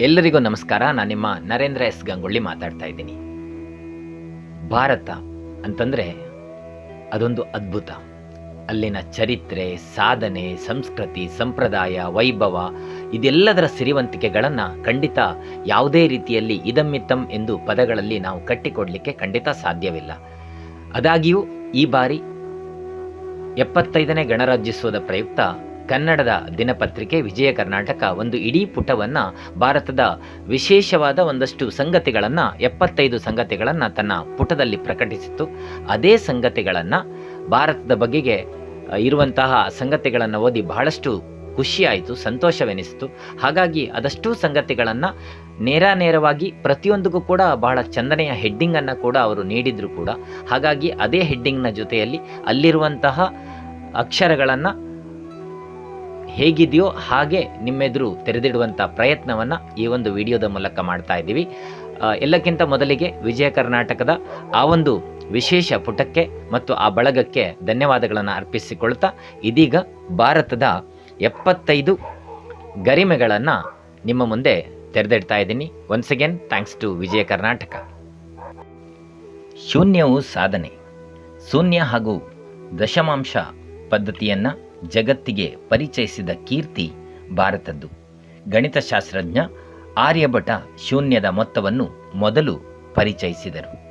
ಎಲ್ಲರಿಗೂ ನಮಸ್ಕಾರ. ನಾನು ನಿಮ್ಮ ನರೇಂದ್ರ ಎಸ್ ಗಂಗೊಳ್ಳಿ ಮಾತಾಡ್ತಾ ಇದ್ದೀನಿ. ಭಾರತ ಅಂತಂದರೆ ಅದೊಂದು ಅದ್ಭುತ. ಅಲ್ಲಿನ ಚರಿತ್ರೆ, ಸಾಧನೆ, ಸಂಸ್ಕೃತಿ, ಸಂಪ್ರದಾಯ, ವೈಭವ ಇದೆಲ್ಲದರ ಸಿರಿವಂತಿಕೆಗಳನ್ನು ಖಂಡಿತ ಯಾವುದೇ ರೀತಿಯಲ್ಲಿ ಇದಮ್ಮಿತಂ ಎಂದು ಪದಗಳಲ್ಲಿ ನಾವು ಕಟ್ಟಿಕೊಡಲಿಕ್ಕೆ ಖಂಡಿತ ಸಾಧ್ಯವಿಲ್ಲ. ಅದಾಗಿಯೂ ಈ ಬಾರಿ ಎಪ್ಪತ್ತೈದನೇ ಗಣರಾಜ್ಯೋತ್ಸವದ ಪ್ರಯುಕ್ತ ಕನ್ನಡದ ದಿನಪತ್ರಿಕೆ ವಿಜಯ ಕರ್ನಾಟಕ ಒಂದು ಇಡೀ ಪುಟವನ್ನು ಭಾರತದ ವಿಶೇಷವಾದ ಒಂದಷ್ಟು ಸಂಗತಿಗಳನ್ನು, ಎಪ್ಪತ್ತೈದು ಸಂಗತಿಗಳನ್ನು ತನ್ನ ಪುಟದಲ್ಲಿ ಪ್ರಕಟಿಸಿತ್ತು. ಅದೇ ಸಂಗತಿಗಳನ್ನು ಭಾರತದ ಬಗೆಗೆ ಇರುವಂತಹ ಸಂಗತಿಗಳನ್ನು ಓದಿ ಬಹಳಷ್ಟು ಖುಷಿಯಾಯಿತು, ಸಂತೋಷವೆನಿಸಿತು. ಹಾಗಾಗಿ ಅದಷ್ಟು ಸಂಗತಿಗಳನ್ನು ನೇರ ನೇರವಾಗಿ ಪ್ರತಿಯೊಂದಕ್ಕೂ ಕೂಡ ಬಹಳ ಚಂದನೆಯ ಹೆಡ್ಡಿಂಗನ್ನು ಕೂಡ ಅವರು ನೀಡಿದರು ಕೂಡ. ಹಾಗಾಗಿ ಅದೇ ಹೆಡ್ಡಿಂಗ್ನ ಜೊತೆಯಲ್ಲಿ ಅಲ್ಲಿರುವಂತಹ ಅಕ್ಷರಗಳನ್ನು ಹೇಗಿದೆಯೋ ಹಾಗೆ ನಿಮ್ಮೆದುರು ತೆರೆದಿಡುವಂಥ ಪ್ರಯತ್ನವನ್ನು ಈ ಒಂದು ವಿಡಿಯೋದ ಮೂಲಕ ಮಾಡ್ತಾ ಇದ್ದೀವಿ. ಎಲ್ಲಕ್ಕಿಂತ ಮೊದಲಿಗೆ ವಿಜಯ ಕರ್ನಾಟಕದ ಆ ಒಂದು ವಿಶೇಷ ಪುಟಕ್ಕೆ ಮತ್ತು ಆ ಬಳಗಕ್ಕೆ ಧನ್ಯವಾದಗಳನ್ನು ಅರ್ಪಿಸಿಕೊಳ್ತಾ ಇದೀಗ ಭಾರತದ ಎಪ್ಪತ್ತೈದು ಗರಿಮೆಗಳನ್ನು ನಿಮ್ಮ ಮುಂದೆ ತೆರೆದಿಡ್ತಾ ಇದ್ದೀನಿ. Once again thanks to Vijaya Karnataka. ಶೂನ್ಯವು ಸಾಧನೆ. ಶೂನ್ಯ ಹಾಗೂ ದಶಮಾಂಶ ಪದ್ಧತಿಯನ್ನು ಜಗತ್ತಿಗೆ ಪರಿಚಯಿಸಿದ ಕೀರ್ತಿ ಭಾರತದ್ದು. ಗಣಿತಶಾಸ್ತ್ರಜ್ಞ ಆರ್ಯಭಟ ಶೂನ್ಯದ ಮೊತ್ತವನ್ನು ಮೊದಲು ಪರಿಚಯಿಸಿದರು.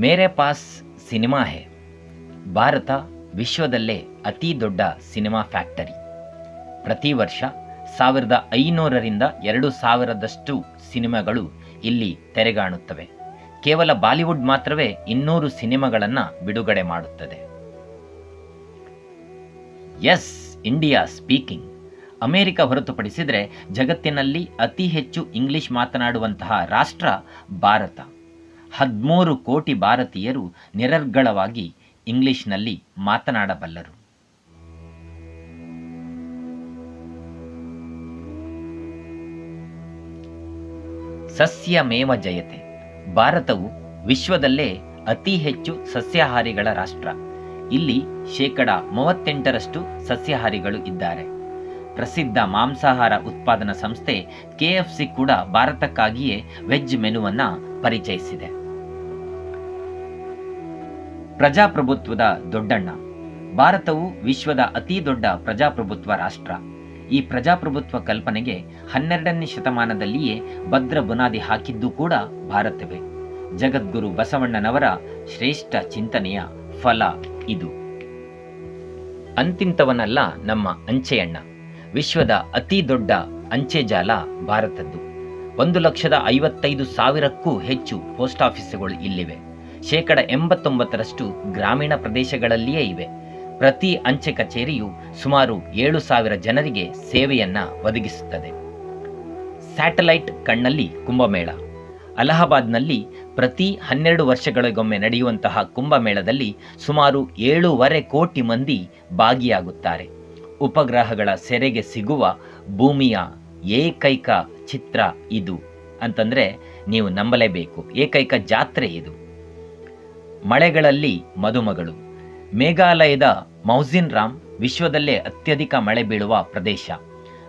ಮೇರೆ ಪಾಸ್ ಸಿನಿಮಾ ಹೇ. ಭಾರತ ವಿಶ್ವದಲ್ಲೇ ಅತಿ ದೊಡ್ಡ ಸಿನಿಮಾ ಫ್ಯಾಕ್ಟರಿ. ಪ್ರತಿ ವರ್ಷ ಸಾವಿರದ ಐನೂರರಿಂದ ಎರಡು ಸಾವಿರದಷ್ಟು ಸಿನಿಮಾಗಳು ಇಲ್ಲಿ ತೆರೆಗಾಣುತ್ತವೆ. ಕೇವಲ ಬಾಲಿವುಡ್ ಮಾತ್ರವೇ ಇನ್ನೂರು ಸಿನಿಮಾಗಳನ್ನು ಬಿಡುಗಡೆ ಮಾಡುತ್ತದೆ. S, India speaking. ಅಮೆರಿಕ ಹೊರತುಪಡಿಸಿದರೆ ಜಗತ್ತಿನಲ್ಲಿ ಅತಿ ಹೆಚ್ಚು ಇಂಗ್ಲಿಷ್ ಮಾತನಾಡುವಂತಹ ರಾಷ್ಟ್ರ ಭಾರತ. ಹದಿಮೂರು ಕೋಟಿ ಭಾರತೀಯರು ನಿರರ್ಗಳವಾಗಿ ಇಂಗ್ಲಿಷ್ನಲ್ಲಿ ಮಾತನಾಡಬಲ್ಲರು. ಸಸ್ಯಮೇವ ಜಯತೆ. ಭಾರತವು ವಿಶ್ವದಲ್ಲೇ ಅತಿ ಹೆಚ್ಚು ಸಸ್ಯಾಹಾರಿಗಳ ರಾಷ್ಟ್ರ. ಇಲ್ಲಿ ಶೇಕಡ ಮೂವತ್ತೆಂಟರಷ್ಟು ಸಸ್ಯಾಹಾರಿಗಳು ಇದ್ದಾರೆ. ಪ್ರಸಿದ್ಧ ಮಾಂಸಾಹಾರ ಉತ್ಪಾದನಾ ಸಂಸ್ಥೆ ಕೆಎಫ್ಸಿ ಕೂಡ ಭಾರತಕ್ಕಾಗಿಯೇ ವೆಜ್ ಮೆನುವನ್ನ ಪರಿಚಯಿಸಿದೆ. ಪ್ರಜಾಪ್ರಭುತ್ವದ ದೊಡ್ಡಣ್ಣ. ಭಾರತವು ವಿಶ್ವದ ಅತಿ ದೊಡ್ಡ ಪ್ರಜಾಪ್ರಭುತ್ವ ರಾಷ್ಟ್ರ. ಈ ಪ್ರಜಾಪ್ರಭುತ್ವ ಕಲ್ಪನೆಗೆ ಹನ್ನೆರಡನೇ ಶತಮಾನದಲ್ಲಿಯೇ ಭದ್ರ ಬುನಾದಿ ಹಾಕಿದ್ದು ಕೂಡ ಭಾರತವೇ. ಜಗದ್ಗುರು ಬಸವಣ್ಣನವರ ಶ್ರೇಷ್ಠ ಚಿಂತನೆಯ ಫಲ ಇದು. ಅಂತಿಂತವನಲ್ಲ ನಮ್ಮ ಅಂಚೆಯಣ್ಣ. ವಿಶ್ವದ ಅತಿ ದೊಡ್ಡ ಅಂಚೆ ಜಾಲ ಭಾರತದ್ದು. ಒಂದು ಲಕ್ಷದ ಐವತ್ತೈದು ಸಾವಿರಕ್ಕೂ ಹೆಚ್ಚು ಪೋಸ್ಟ್ ಆಫೀಸುಗಳು ಇಲ್ಲಿವೆ. ಶೇಕಡ ಎಂಬತ್ತೊಂಬತ್ತರಷ್ಟು ಗ್ರಾಮೀಣ ಪ್ರದೇಶಗಳಲ್ಲಿಯೇ ಇವೆ. ಪ್ರತಿ ಅಂಚೆ ಕಚೇರಿಯು ಸುಮಾರು ಏಳು ಸಾವಿರ ಜನರಿಗೆ ಸೇವೆಯನ್ನ ಒದಗಿಸುತ್ತದೆ. ಸ್ಯಾಟಲೈಟ್ ಕಣ್ಣಲ್ಲಿ ಕುಂಭಮೇಳ. ಅಲಹಾಬಾದ್ನಲ್ಲಿ ಪ್ರತಿ ಹನ್ನೆರಡು ವರ್ಷಗಳಿಗೊಮ್ಮೆ ನಡೆಯುವಂತಹ ಕುಂಭಮೇಳದಲ್ಲಿ ಸುಮಾರು ಏಳೂವರೆ ಕೋಟಿ ಮಂದಿ ಭಾಗಿಯಾಗುತ್ತಾರೆ. ಉಪಗ್ರಹಗಳ ಸೆರೆಗೆ ಸಿಗುವ ಭೂಮಿಯ ಏಕೈಕ ಚಿತ್ರ ಇದು ಅಂತಂದ್ರೆ ನೀವು ನಂಬಲೇಬೇಕು. ಏಕೈಕ ಜಾತ್ರೆ ಇದು. ಮಳೆಗಳಲ್ಲಿ ಮದುಮಗಳು. ಮೇಘಾಲಯದ ಮೌಸಿನ್ ರಾಮ್ ವಿಶ್ವದಲ್ಲೇ ಅತ್ಯಧಿಕ ಮಳೆ ಬೀಳುವ ಪ್ರದೇಶ.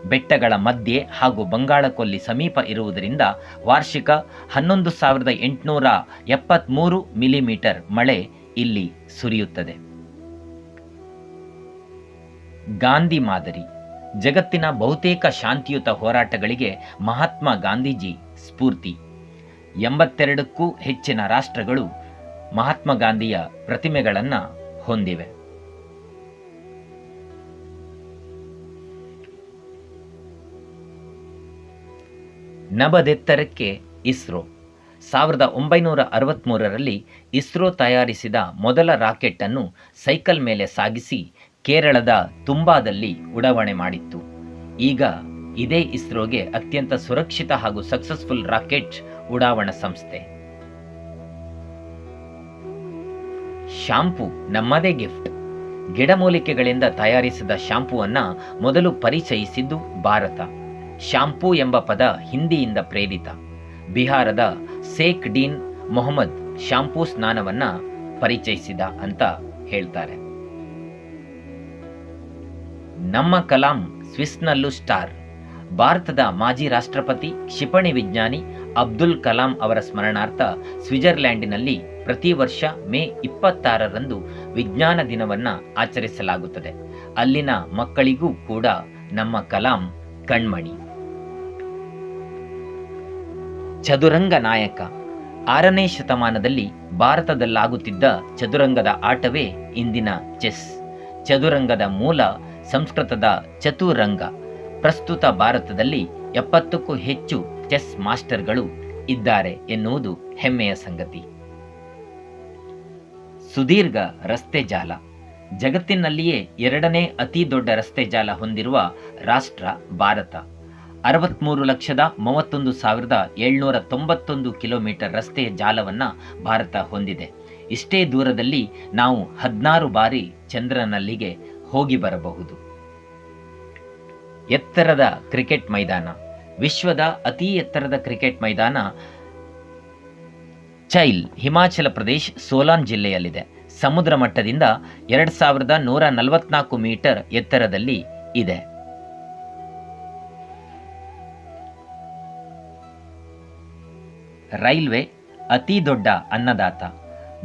ಬೆಟ್ಟಗಳ ಮಧ್ಯೆ ಹಾಗೂ ಬಂಗಾಳಕೊಲ್ಲಿ ಸಮೀಪ ಇರುವುದರಿಂದ ವಾರ್ಷಿಕ ಹನ್ನೊಂದು ಸಾವಿರದ ಎಂಟುನೂರ ಎಪ್ಪತ್ತ್ಮೂರು ಮಿಲಿಮೀಟರ್ ಮಳೆ ಇಲ್ಲಿ ಸುರಿಯುತ್ತದೆ. ಗಾಂಧಿ ಮಾದರಿ. ಜಗತ್ತಿನ ಬಹುತೇಕ ಶಾಂತಿಯುತ ಹೋರಾಟಗಳಿಗೆ ಮಹಾತ್ಮ ಗಾಂಧೀಜಿ ಸ್ಫೂರ್ತಿ. ಎಂಬತ್ತೆರಡಕ್ಕೂ ಹೆಚ್ಚಿನ ರಾಷ್ಟ್ರಗಳು ಮಹಾತ್ಮ ಗಾಂಧಿಯ ಪ್ರತಿಮೆಗಳನ್ನು ಹೊಂದಿವೆ. ನಬದೆತ್ತರಕ್ಕೆ ಇಸ್ರೋ. ಸಾವಿರದ ಒಂಬೈನೂರ ಅರವತ್ತ್ಮೂರರಲ್ಲಿ ಇಸ್ರೋ ತಯಾರಿಸಿದ ಮೊದಲ ರಾಕೆಟ್ ಅನ್ನು ಸೈಕಲ್ ಮೇಲೆ ಸಾಗಿಸಿ ಕೇರಳದ ತುಂಬಾದಲ್ಲಿ ಉಡಾವಣೆ ಮಾಡಿತ್ತು. ಈಗ ಇದೇ ಇಸ್ರೋಗೆ ಅತ್ಯಂತ ಸುರಕ್ಷಿತ ಹಾಗೂ ಸಕ್ಸಸ್ಫುಲ್ ರಾಕೆಟ್ ಉಡಾವಣಾ ಸಂಸ್ಥೆ. ಶಾಂಪೂ ನಮ್ಮದೇ ಗಿಫ್ಟ್. ಗಿಡಮೂಲಿಕೆಗಳಿಂದ ತಯಾರಿಸಿದ ಶಾಂಪುವನ್ನು ಮೊದಲು ಪರಿಚಯಿಸಿದ್ದು ಭಾರತ. ಶಾಂಪೂ ಎಂಬ ಪದ ಹಿಂದಿಯಿಂದ ಪ್ರೇರಿತ. ಬಿಹಾರದ ಸೇಕ್ ಡೀನ್ ಮೊಹಮ್ಮದ್ ಶಾಂಪೂ ಸ್ನಾನವನ್ನು ಪರಿಚಯಿಸಿದ ಅಂತ ಹೇಳ್ತಾರೆ. ನಮ್ಮ ಕಲಾಂ ಸ್ವಿಸ್ನಲ್ಲೂ ಸ್ಟಾರ್. ಭಾರತದ ಮಾಜಿ ರಾಷ್ಟ್ರಪತಿ, ಕ್ಷಿಪಣಿ ವಿಜ್ಞಾನಿ ಅಬ್ದುಲ್ ಕಲಾಂ ಅವರ ಸ್ಮರಣಾರ್ಥ ಸ್ವಿಟ್ಜರ್ಲ್ಯಾಂಡಿನಲ್ಲಿ ಪ್ರತಿ ವರ್ಷ ಮೇ ಇಪ್ಪತ್ತಾರರಂದು ವಿಜ್ಞಾನ ದಿನವನ್ನು ಆಚರಿಸಲಾಗುತ್ತದೆ. ಅಲ್ಲಿನ ಮಕ್ಕಳಿಗೂ ಕೂಡ ನಮ್ಮ ಕಲಾಂ ಕಣ್ಮಣಿ. ಚದುರಂಗ ನಾಯಕ. ಆರನೇ ಶತಮಾನದಲ್ಲಿ ಭಾರತದಲ್ಲಾಗುತ್ತಿದ್ದ ಚದುರಂಗದ ಆಟವೇ ಇಂದಿನ ಚೆಸ್. ಚದುರಂಗದ ಮೂಲ ಸಂಸ್ಕೃತದ ಚತುರಂಗ. ಪ್ರಸ್ತುತ ಭಾರತದಲ್ಲಿ ಎಪ್ಪತ್ತಕ್ಕೂ ಹೆಚ್ಚು ಚೆಸ್ ಮಾಸ್ಟರ್ಗಳು ಇದ್ದಾರೆ ಎನ್ನುವುದು ಹೆಮ್ಮೆಯ ಸಂಗತಿ. ಸುದೀರ್ಘ ರಸ್ತೆ ಜಾಲ. ಜಗತ್ತಿನಲ್ಲಿಯೇ ಎರಡನೇ ಅತಿ ದೊಡ್ಡ ರಸ್ತೆ ಜಾಲ ಹೊಂದಿರುವ ರಾಷ್ಟ್ರ ಭಾರತ. ಅರವತ್ಮೂರು ಲಕ್ಷದ ಮೂವತ್ತೊಂದು ಸಾವಿರದ ಏಳ್ನೂರ ತೊಂಬತ್ತೊಂದು ಕಿಲೋಮೀಟರ್ ರಸ್ತೆ ಜಾಲವನ್ನು ಭಾರತ ಹೊಂದಿದೆ. ಇಷ್ಟೇ ದೂರದಲ್ಲಿ ನಾವು ಹದಿನಾರು ಬಾರಿ ಚಂದ್ರನಲ್ಲಿಗೆ ಹೋಗಿ ಬರಬಹುದು. ಎತ್ತರದ ಕ್ರಿಕೆಟ್ ಮೈದಾನ. ವಿಶ್ವದ ಅತಿ ಎತ್ತರದ ಕ್ರಿಕೆಟ್ ಮೈದಾನ ಚೈಲ್ ಹಿಮಾಚಲ ಪ್ರದೇಶ್ ಸೋಲಾನ್ ಜಿಲ್ಲೆಯಲ್ಲಿದೆ. ಸಮುದ್ರ ಮಟ್ಟದಿಂದ ಎರಡು ಸಾವಿರದ ನೂರ ನಲವತ್ನಾಲ್ಕು ಮೀಟರ್ ಎತ್ತರದಲ್ಲಿ ಇದೆ. ರೈಲ್ವೆ ಅತಿ ದೊಡ್ಡ ಅನ್ನದಾತ.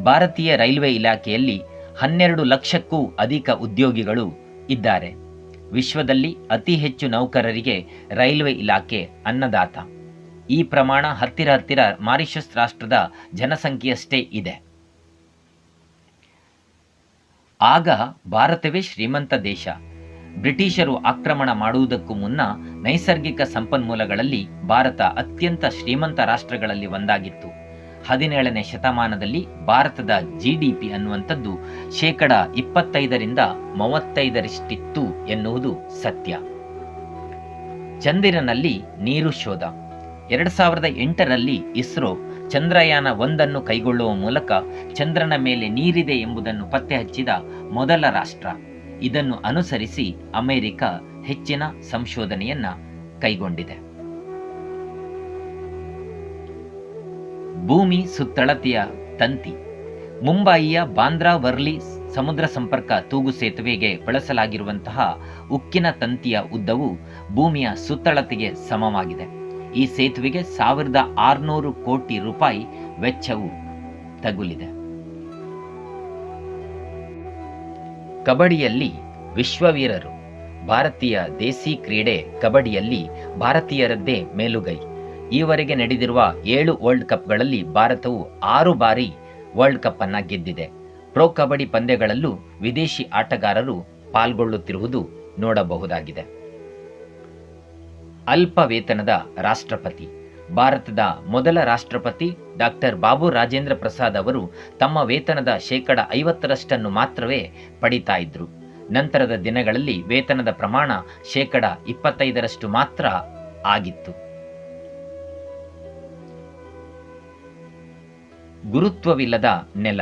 ಭಾರತೀಯ ರೈಲ್ವೆ ಇಲಾಖೆಯಲ್ಲಿ ಹನ್ನೆರಡು ಲಕ್ಷಕ್ಕೂ ಅಧಿಕ ಉದ್ಯೋಗಿಗಳು ಇದ್ದಾರೆ. ವಿಶ್ವದಲ್ಲಿ ಅತಿ ಹೆಚ್ಚು ನೌಕರರಿಗೆ ರೈಲ್ವೆ ಇಲಾಖೆ ಅನ್ನದಾತ. ಈ ಪ್ರಮಾಣ ಹತ್ತಿರ ಹತ್ತಿರ ಮಾರಿಷಸ್ ರಾಷ್ಟ್ರದ ಜನಸಂಖ್ಯೆಯಷ್ಟೇ ಇದೆ. ಆಗ ಭಾರತವೇ ಶ್ರೀಮಂತ ದೇಶ. ಬ್ರಿಟಿಷರು ಆಕ್ರಮಣ ಮಾಡುವುದಕ್ಕೂ ಮುನ್ನ ನೈಸರ್ಗಿಕ ಸಂಪನ್ಮೂಲಗಳಲ್ಲಿ ಭಾರತ ಅತ್ಯಂತ ಶ್ರೀಮಂತ ರಾಷ್ಟ್ರಗಳಲ್ಲಿ ಒಂದಾಗಿತ್ತು. ಹದಿನೇಳನೇ ಶತಮಾನದಲ್ಲಿ ಭಾರತದ ಜಿಡಿಪಿ ಅನ್ನುವಂಥದ್ದು ಶೇಕಡ ಇಪ್ಪತ್ತೈದರಿಂದ ಮೂವತ್ತೈದರಷ್ಟಿತ್ತು ಎನ್ನುವುದು ಸತ್ಯ. ಚಂದಿರನಲ್ಲಿ ನೀರು ಶೋಧ. ಎರಡು ಸಾವಿರದ ಎಂಟರಲ್ಲಿ ಇಸ್ರೋ ಚಂದ್ರಯಾನ ಒಂದನ್ನು ಕೈಗೊಳ್ಳುವ ಮೂಲಕ ಚಂದ್ರನ ಮೇಲೆ ನೀರಿದೆ ಎಂಬುದನ್ನು ಪತ್ತೆ ಹಚ್ಚಿದ ಮೊದಲ ರಾಷ್ಟ್ರ. ಇದನ್ನು ಅನುಸರಿಸಿ ಅಮೆರಿಕ ಹೆಚ್ಚಿನ ಸಂಶೋಧನೆಯನ್ನ ಕೈಗೊಂಡಿದೆ. ಭೂಮಿ ಸುತ್ತಳತೆಯ ತಂತಿ. ಮುಂಬಯಿಯ ಬಾಂದ್ರಾ ವರ್ಲಿ ಸಮುದ್ರ ಸಂಪರ್ಕ ತೂಗು ಸೇತುವೆಗೆ ಬಳಸಲಾಗಿರುವಂತಹ ಉಕ್ಕಿನ ತಂತಿಯ ಉದ್ದವು ಭೂಮಿಯ ಸುತ್ತಳತೆಗೆ ಸಮವಾಗಿದೆ. ಈ ಸೇತುವೆಗೆ ಸಾವಿರದ ಆರುನೂರು ಕೋಟಿ ರೂಪಾಯಿ ವೆಚ್ಚವು ತಗುಲಿದೆ. ಕಬಡ್ಡಿಯಲ್ಲಿ ವಿಶ್ವವೀರರು, ಭಾರತೀಯ ದೇಸಿ ಕ್ರೀಡೆ ಕಬಡ್ಡಿಯಲ್ಲಿ ಭಾರತೀಯರದ್ದೇ ಮೇಲುಗೈ. ಈವರೆಗೆ ನಡೆದಿರುವ ಏಳು ವರ್ಲ್ಡ್ ಕಪ್ಗಳಲ್ಲಿ ಭಾರತವು ಆರು ಬಾರಿ ವರ್ಲ್ಡ್ ಕಪ್ ಅನ್ನ ಗೆದ್ದಿದೆ. ಪ್ರೊ ಕಬಡ್ಡಿ ಪಂದ್ಯಗಳಲ್ಲೂ ವಿದೇಶಿ ಆಟಗಾರರು ಪಾಲ್ಗೊಳ್ಳುತ್ತಿರುವುದು ನೋಡಬಹುದಾಗಿದೆ. ಅಲ್ಪ ವೇತನದ ರಾಷ್ಟ್ರಪತಿ. ಭಾರತದ ಮೊದಲ ರಾಷ್ಟ್ರಪತಿ ಡಾಕ್ಟರ್ ಬಾಬು ರಾಜೇಂದ್ರ ಪ್ರಸಾದ್ ಅವರು ತಮ್ಮ ವೇತನದ ಶೇಕಡ ಐವತ್ತರಷ್ಟನ್ನು ಮಾತ್ರವೇ ಪಡಿತಾ ಇದ್ರು. ನಂತರದ ದಿನಗಳಲ್ಲಿ ವೇತನದ ಪ್ರಮಾಣ ಶೇಕಡ ಇಪ್ಪತ್ತೈದರಷ್ಟು ಮಾತ್ರ ಆಗಿತ್ತು. ಗುರುತ್ವವಿಲ್ಲದ ನೆಲ.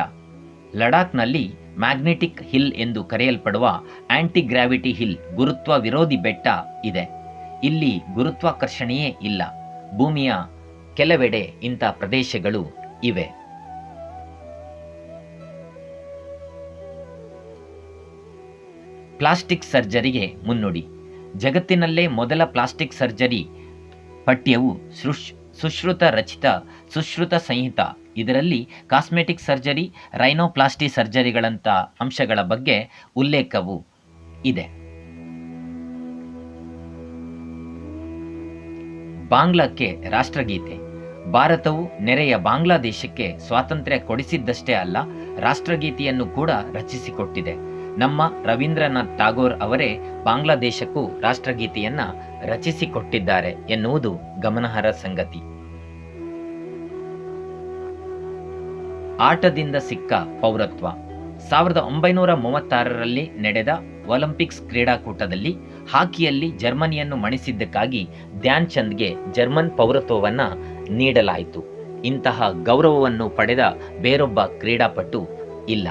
ಲಡಾಖ್ನಲ್ಲಿ ಮ್ಯಾಗ್ನೆಟಿಕ್ ಹಿಲ್ ಎಂದು ಕರೆಯಲ್ಪಡುವ ಆಂಟಿ ಗ್ರಾವಿಟಿ ಹಿಲ್ ಗುರುತ್ವ ವಿರೋಧಿ ಬೆಟ್ಟ ಇದೆ. ಇಲ್ಲಿ ಗುರುತ್ವಾಕರ್ಷಣೆಯೇ ಇಲ್ಲ. ಭೂಮಿಯ ಕೆಲವೆಡೆ ಇಂಥ ಪ್ರದೇಶಗಳು ಇವೆ. ಪ್ಲಾಸ್ಟಿಕ್ ಸರ್ಜರಿಗೆ ಮುನ್ನುಡಿ. ಜಗತ್ತಿನಲ್ಲೇ ಮೊದಲ ಪ್ಲಾಸ್ಟಿಕ್ ಸರ್ಜರಿ ಪಠ್ಯವು ಸೃಶ್, ಸುಶ್ರುತ ರಚಿತ, ಸುಶ್ರುತ ಸಂಹಿತ. ಇದರಲ್ಲಿ ಕಾಸ್ಮೆಟಿಕ್ ಸರ್ಜರಿ, ರೈನೋಪ್ಲಾಸ್ಟಿ ಸರ್ಜರಿಗಳಂಥ ಅಂಶಗಳ ಬಗ್ಗೆ ಉಲ್ಲೇಖವು ಇದೆ. ಬಾಂಗ್ಲಾಕ್ಕೆ ರಾಷ್ಟ್ರಗೀತೆ. ಭಾರತವು ನೆರೆಯ ಬಾಂಗ್ಲಾದೇಶಕ್ಕೆ ಸ್ವಾತಂತ್ರ್ಯ ಕೊಡಿಸಿದ್ದಷ್ಟೇ ಅಲ್ಲ, ರಾಷ್ಟ್ರಗೀತೆಯನ್ನು ಕೂಡ ರಚಿಸಿಕೊಟ್ಟಿದೆ. ನಮ್ಮ ರವೀಂದ್ರನಾಥ್ ಟಾಗೋರ್ ಅವರೇ ಬಾಂಗ್ಲಾದೇಶಕ್ಕೂ ರಾಷ್ಟ್ರಗೀತೆಯನ್ನು ರಚಿಸಿಕೊಟ್ಟಿದ್ದಾರೆ ಎನ್ನುವುದು ಗಮನಾರ್ಹ ಸಂಗತಿ. ಆಟದಿಂದ ಸಿಕ್ಕ ಪೌರತ್ವ. ಸಾವಿರದ ಒಂಬೈನೂರ ಮೂವತ್ತಾರರಲ್ಲಿ ನಡೆದ ಒಲಿಂಪಿಕ್ಸ್ ಕ್ರೀಡಾಕೂಟದಲ್ಲಿ ಹಾಕಿಯಲ್ಲಿ ಜರ್ಮನಿಯನ್ನು ಮಣಿಸಿದ್ದಕ್ಕಾಗಿ ಧ್ಯಾನ್ ಚಂದ್ಗೆ ಜರ್ಮನ್ ಪೌರತ್ವವನ್ನು ನೀಡಲಾಯಿತು. ಇಂತಹ ಗೌರವವನ್ನು ಪಡೆದ ಬೇರೊಬ್ಬ ಕ್ರೀಡಾಪಟು ಇಲ್ಲ.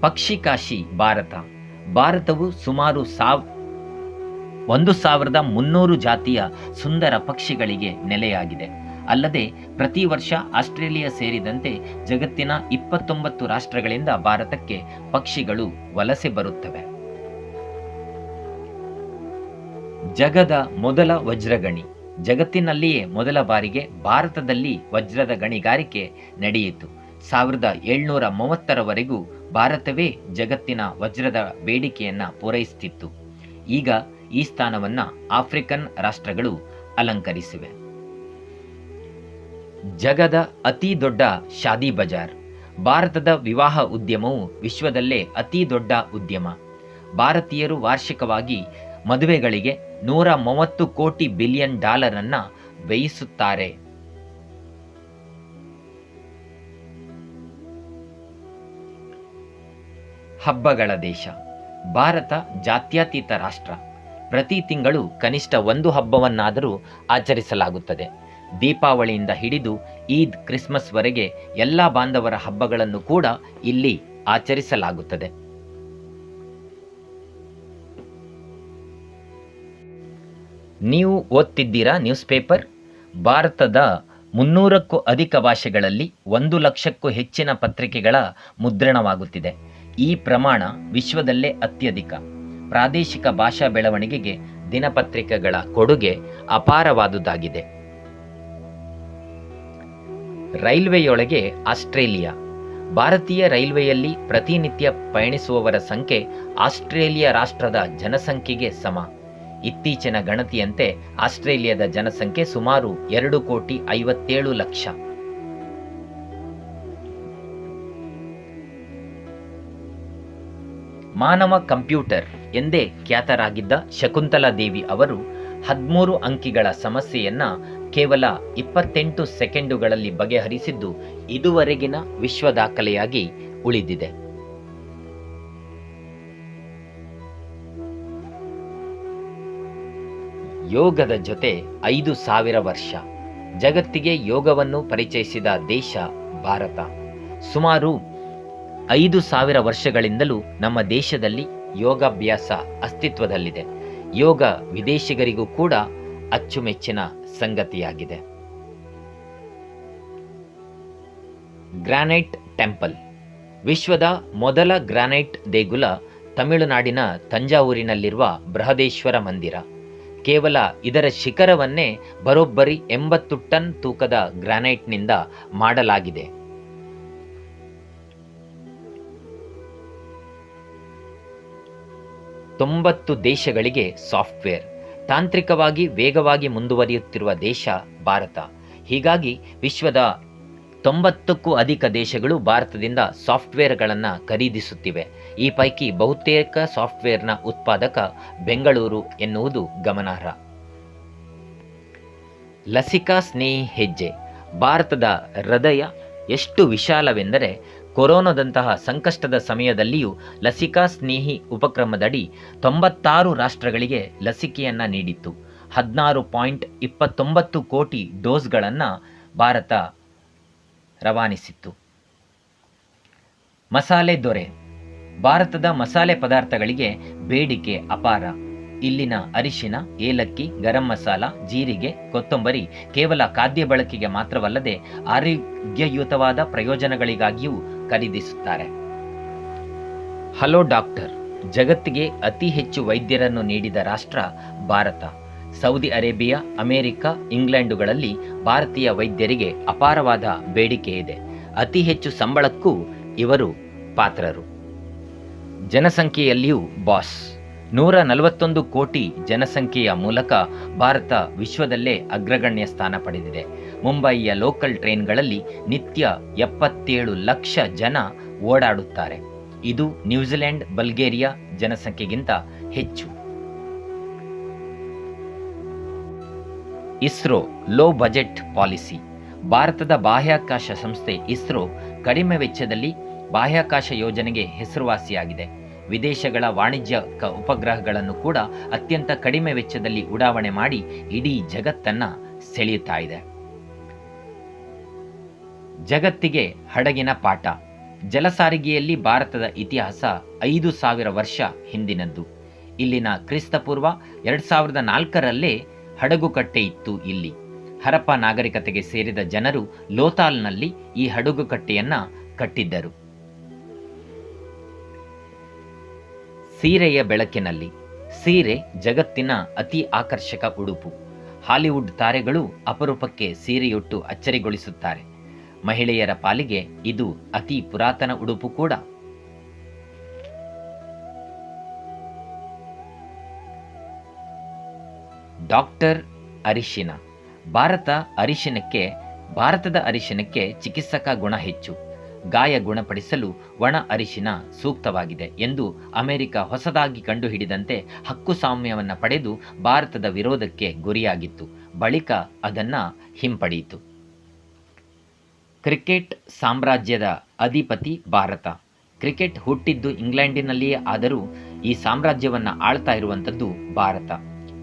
ಪಕ್ಷಿಕಾಶಿ ಭಾರತ. ಭಾರತವು ಸುಮಾರು ಸಾವ್, ಒಂದು ಸಾವಿರದ ಮುನ್ನೂರು ಜಾತಿಯ ಸುಂದರ ಪಕ್ಷಿಗಳಿಗೆ ನೆಲೆಯಾಗಿದೆ. ಅಲ್ಲದೆ ಪ್ರತಿ ವರ್ಷ ಆಸ್ಟ್ರೇಲಿಯಾ ಸೇರಿದಂತೆ ಜಗತ್ತಿನ ಇಪ್ಪತ್ತೊಂಬತ್ತು ರಾಷ್ಟ್ರಗಳಿಂದ ಭಾರತಕ್ಕೆ ಪಕ್ಷಿಗಳು ವಲಸೆ ಬರುತ್ತವೆ. ಜಗದ ಮೊದಲ ವಜ್ರಗಣಿ. ಜಗತ್ತಿನಲ್ಲಿಯೇ ಮೊದಲ ಬಾರಿಗೆ ಭಾರತದಲ್ಲಿ ವಜ್ರದ ಗಣಿಗಾರಿಕೆ ನಡೆಯಿತು. ಸಾವಿರದ ಏಳ್ನೂರ ಮೂವತ್ತರವರೆಗೂ ಭಾರತವೇ ಜಗತ್ತಿನ ವಜ್ರದ ಬೇಡಿಕೆಯನ್ನು ಪೂರೈಸುತ್ತಿತ್ತು ಈಗ ಈ ಸ್ಥಾನವನ್ನು ಆಫ್ರಿಕನ್ ರಾಷ್ಟ್ರಗಳು ಅಲಂಕರಿಸಿವೆ. ಜಗದ ಅತಿ ದೊಡ್ಡ ಶಾದಿ ಬಜಾರ್. ಭಾರತದ ವಿವಾಹ ಉದ್ಯಮವು ವಿಶ್ವದಲ್ಲೇ ಅತಿ ದೊಡ್ಡ ಉದ್ಯಮ. ಭಾರತೀಯರು ವಾರ್ಷಿಕವಾಗಿ ಮದುವೆಗಳಿಗೆ ನೂರ ಮೂವತ್ತು ಕೋಟಿ ಬಿಲಿಯನ್ ಡಾಲರ್ ಅನ್ನ ವ್ಯಯಿಸುತ್ತಾರೆ. ಹಬ್ಬಗಳ ದೇಶ. ಭಾರತ ಜಾತ್ಯತೀತ ರಾಷ್ಟ್ರ. ಪ್ರತಿ ತಿಂಗಳು ಕನಿಷ್ಠ ಒಂದು ಹಬ್ಬವನ್ನಾದರೂ ಆಚರಿಸಲಾಗುತ್ತದೆ. ದೀಪಾವಳಿಯಿಂದ ಹಿಡಿದು ಈದ್ ಕ್ರಿಸ್ಮಸ್ವರೆಗೆ ಎಲ್ಲ ಬಾಂಧವರ ಹಬ್ಬಗಳನ್ನು ಕೂಡ ಇಲ್ಲಿ ಆಚರಿಸಲಾಗುತ್ತದೆ. ನೀವು ಓದ್ತಿದ್ದೀರಾ ನ್ಯೂಸ್ ಪೇಪರ್ ಭಾರತದ ಮುನ್ನೂರಕ್ಕೂ ಅಧಿಕ ಭಾಷೆಗಳಲ್ಲಿ ಒಂದು ಲಕ್ಷಕ್ಕೂ ಹೆಚ್ಚಿನ ಪತ್ರಿಕೆಗಳ ಮುದ್ರಣವಾಗುತ್ತಿದೆ. ಈ ಪ್ರಮಾಣ ವಿಶ್ವದಲ್ಲೇ ಅತ್ಯಧಿಕ. ಪ್ರಾದೇಶಿಕ ಭಾಷಾ ಬೆಳವಣಿಗೆಗೆ ದಿನಪತ್ರಿಕೆಗಳ ಕೊಡುಗೆ ಅಪಾರವಾದುದಾಗಿದೆ. ರೈಲ್ವೆಯೊಳಗೆ ಆಸ್ಟ್ರೇಲಿಯಾ. ಭಾರತೀಯ ರೈಲ್ವೆಯಲ್ಲಿ ಪ್ರತಿನಿತ್ಯ ಪಯಣಿಸುವವರ ಸಂಖ್ಯೆ ಆಸ್ಟ್ರೇಲಿಯಾ ರಾಷ್ಟ್ರದ ಜನಸಂಖ್ಯೆಗೆ ಸಮ. ಇತ್ತೀಚಿನ ಗಣತಿಯಂತೆ ಆಸ್ಟ್ರೇಲಿಯಾದ ಜನಸಂಖ್ಯೆ ಸುಮಾರು ಎರಡು ಕೋಟಿ ಐವತ್ತೇಳು ಲಕ್ಷ. ಮಾನವ ಕಂಪ್ಯೂಟರ್ ಎಂದೇ ಖ್ಯಾತರಾಗಿದ್ದ ಶಕುಂತಲಾ ದೇವಿ ಅವರು ಹದಿಮೂರು ಅಂಕಿಗಳ ಸಮಸ್ಯೆಯನ್ನ ಕೇವಲ ಇಪ್ಪತ್ತೆಂಟು ಸೆಕೆಂಡುಗಳಲ್ಲಿ ಬಗೆಹರಿಸಿದ್ದು ಇದುವರೆಗಿನ ವಿಶ್ವ ದಾಖಲೆಯಾಗಿ ಉಳಿದಿದೆ. ಯೋಗದ ಜೊತೆ ಐದು ಸಾವಿರ ವರ್ಷ. ಜಗತ್ತಿಗೆ ಯೋಗವನ್ನು ಪರಿಚಯಿಸಿದ ದೇಶ ಭಾರತ. ಸುಮಾರು ಐದು ಸಾವಿರ ವರ್ಷಗಳಿಂದಲೂ ನಮ್ಮ ದೇಶದಲ್ಲಿ ಯೋಗಾಭ್ಯಾಸ ಅಸ್ತಿತ್ವದಲ್ಲಿದೆ. ಯೋಗ ವಿದೇಶಿಗರಿಗೂ ಕೂಡ ಅಚ್ಚುಮೆಚ್ಚಿನ ಸಂಗತಿಯಾಗಿದೆ. Granite temple. ವಿಶ್ವದ ಮೊದಲ ಗ್ರಾನೈಟ್ ದೇಗುಲ ತಮಿಳುನಾಡಿನ ತಂಜಾವೂರಿನಲ್ಲಿರುವ ಬೃಹದೇಶ್ವರ ಮಂದಿರ. ಕೇವಲ ಇದರ ಶಿಖರವನ್ನೇ ಬರೋಬ್ಬರಿ ಎಂಬತ್ತು ಟನ್ ತೂಕದ ಗ್ರಾನೈಟ್ನಿಂದ ಮಾಡಲಾಗಿದೆ. ತೊಂಬತ್ತು ದೇಶಗಳಿಗೆ ಸಾಫ್ಟ್ವೇರ್. ತಾಂತ್ರಿಕವಾಗಿ ವೇಗವಾಗಿ ಮುಂದುವರಿಯುತ್ತಿರುವ ದೇಶ ಭಾರತ. ಹೀಗಾಗಿ ವಿಶ್ವದ ತೊಂಬತ್ತಕ್ಕೂ ಅಧಿಕ ದೇಶಗಳು ಭಾರತದಿಂದ ಸಾಫ್ಟ್ವೇರ್ಗಳನ್ನು ಖರೀದಿಸುತ್ತಿವೆ. ಈ ಪೈಕಿ ಬಹುತೇಕ ಸಾಫ್ಟ್ವೇರ್ನ ಉತ್ಪಾದಕ ಬೆಂಗಳೂರು ಎನ್ನುವುದು ಗಮನಾರ್ಹ. ಲಸಿಕಾ ಸ್ನೇಹಿ ಹೆಜ್ಜೆ. ಭಾರತದ ಹೃದಯ ಎಷ್ಟು ವಿಶಾಲವೆಂದರೆ ಕೊರೋನಾದಂತಹ ಸಂಕಷ್ಟದ ಸಮಯದಲ್ಲಿಯೂ ಲಸಿಕಾ ಸ್ನೇಹಿ ಉಪಕ್ರಮದಡಿ ತೊಂಬತ್ತಾರು ರಾಷ್ಟ್ರಗಳಿಗೆ ಲಸಿಕೆಯನ್ನ ನೀಡಿತ್ತು. ಹದಿನಾರು ಪಾಯಿಂಟ್ ಇಪ್ಪತ್ತೊಂಬತ್ತು ಕೋಟಿ ಡೋಸ್ಗಳನ್ನು ಭಾರತ ರವಾನಿಸಿತ್ತು. ಮಸಾಲೆ ದೊರೆ. ಭಾರತದ ಮಸಾಲೆ ಪದಾರ್ಥಗಳಿಗೆ ಬೇಡಿಕೆ ಅಪಾರ. ಇಲ್ಲಿನ ಅರಿಶಿನ, ಏಲಕ್ಕಿ, ಗರಂ ಮಸಾಲ, ಜೀರಿಗೆ, ಕೊತ್ತಂಬರಿ ಕೇವಲ ಖಾದ್ಯ ಬಳಕೆಗೆ ಮಾತ್ರವಲ್ಲದೆ ಆರೋಗ್ಯಯುತವಾದ ಪ್ರಯೋಜನಗಳಿಗಾಗಿಯೂ ಖರೀದಿಸುತ್ತಾರೆ ಹಲೋ ಡಾಕ್ಟರ್, ಜಗತ್ತಿಗೆ ಅತಿ ಹೆಚ್ಚು ವೈದ್ಯರನ್ನು ನೀಡಿದ ರಾಷ್ಟ್ರ ಭಾರತ. ಸೌದಿ ಅರೇಬಿಯಾ, ಅಮೆರಿಕ, ಇಂಗ್ಲೆಂಡುಗಳಲ್ಲಿ ಭಾರತೀಯ ವೈದ್ಯರಿಗೆ ಅಪಾರವಾದ ಬೇಡಿಕೆ ಇದೆ. ಅತಿ ಹೆಚ್ಚು ಸಂಬಳಕ್ಕೂ ಇವರು ಪಾತ್ರರು. ಜನಸಂಖ್ಯೆಯಲ್ಲಿಯೂ ಬಾಸ್. ನೂರ ನಲವತ್ತೊಂದು ಕೋಟಿ ಜನಸಂಖ್ಯೆಯ ಮೂಲಕ ಭಾರತ ವಿಶ್ವದಲ್ಲೇ ಅಗ್ರಗಣ್ಯ ಸ್ಥಾನ ಪಡೆದಿದೆ. ಮುಂಬಯಿಯ ಲೋಕಲ್ ಟ್ರೈನ್ಗಳಲ್ಲಿ ನಿತ್ಯ ಎಪ್ಪತ್ತೇಳು ಲಕ್ಷ ಜನ ಓಡಾಡುತ್ತಾರೆ. ಇದು ನ್ಯೂಜಿಲೆಂಡ್, ಬಲ್ಗೇರಿಯಾ ಜನಸಂಖ್ಯೆಗಿಂತ ಹೆಚ್ಚು. ISRO low budget policy. ಭಾರತದ ಬಾಹ್ಯಾಕಾಶ ಸಂಸ್ಥೆ ಇಸ್ರೋ ಕಡಿಮೆ ವೆಚ್ಚದಲ್ಲಿ ಬಾಹ್ಯಾಕಾಶ ಯೋಜನೆಗೆ ಹೆಸರುವಾಸಿಯಾಗಿದೆ. ವಿದೇಶಗಳ ವಾಣಿಜ್ಯ ಉಪಗ್ರಹಗಳನ್ನು ಕೂಡ ಅತ್ಯಂತ ಕಡಿಮೆ ವೆಚ್ಚದಲ್ಲಿ ಉಡಾವಣೆ ಮಾಡಿ ಇಡೀ ಜಗತ್ತನ್ನ ಸೆಳೆಯುತ್ತಾ ಇದೆ. ಜಗತ್ತಿಗೆ ಹಡಗಿನ ಪಾಠ. ಜಲಸಾರಿಗೆಯಲ್ಲಿ ಭಾರತದ ಇತಿಹಾಸ ಐದು ಸಾವಿರ ವರ್ಷ ಹಿಂದಿನದ್ದು. ಇಲ್ಲಿನ ಕ್ರಿಸ್ತಪೂರ್ವ ಎರಡು ಸಾವಿರದ ನಾಲ್ಕರಲ್ಲೇ ಹಡಗುಕಟ್ಟೆ ಇತ್ತು ಇಲ್ಲಿ. ಹರಪ್ಪ ನಾಗರಿಕತೆಗೆ ಸೇರಿದ ಜನರು ಲೋತಾಲ್ನಲ್ಲಿ ಈ ಹಡಗುಕಟ್ಟೆಯನ್ನ ಕಟ್ಟಿದ್ದರು. ಸೀರೆಯ ಬೆಳಕಿನಲ್ಲಿ. ಸೀರೆ ಜಗತ್ತಿನ ಅತಿ ಆಕರ್ಷಕ ಉಡುಪು. ಹಾಲಿವುಡ್ ತಾರೆಗಳು ಅಪರೂಪಕ್ಕೆ ಸೀರೆಯೊಟ್ಟು ಅಚ್ಚರಿಗೊಳಿಸುತ್ತಾರೆ. ಮಹಿಳೆಯರ ಪಾಲಿಗೆ ಇದು ಅತಿ ಪುರಾತನ ಉಡುಪು ಕೂಡ. ಡಾಕ್ಟರ್ ಅರಿಶಿನ. ಭಾರತ ಅರಿಶಿನಕ್ಕೆ, ಭಾರತದ ಅರಿಶಿನಕ್ಕೆ ಚಿಕಿತ್ಸಕ ಗುಣ ಹೆಚ್ಚು. ಗಾಯ ಗುಣಪಡಿಸಲು ಒಣ ಅರಿಶಿನ ಸೂಕ್ತವಾಗಿದೆ ಎಂದು ಅಮೆರಿಕ ಹೊಸದಾಗಿ ಕಂಡುಹಿಡಿದಂತೆ ಹಕ್ಕುಸ್ವಾಮ್ಯವನ್ನು ಪಡೆದು ಭಾರತದ ವಿರೋಧಕ್ಕೆ ಗುರಿಯಾಗಿತ್ತು. ಬಳಿಕ ಅದನ್ನು ಹಿಂಪಡೆಯಿತು. ಕ್ರಿಕೆಟ್ ಸಾಮ್ರಾಜ್ಯದ ಅಧಿಪತಿ ಭಾರತ. ಕ್ರಿಕೆಟ್ ಹುಟ್ಟಿದ್ದು ಇಂಗ್ಲೆಂಡಿನಲ್ಲಿಯೇ ಆದರೂ ಈ ಸಾಮ್ರಾಜ್ಯವನ್ನು ಆಳ್ತಾ ಇರುವಂಥದ್ದು ಭಾರತ.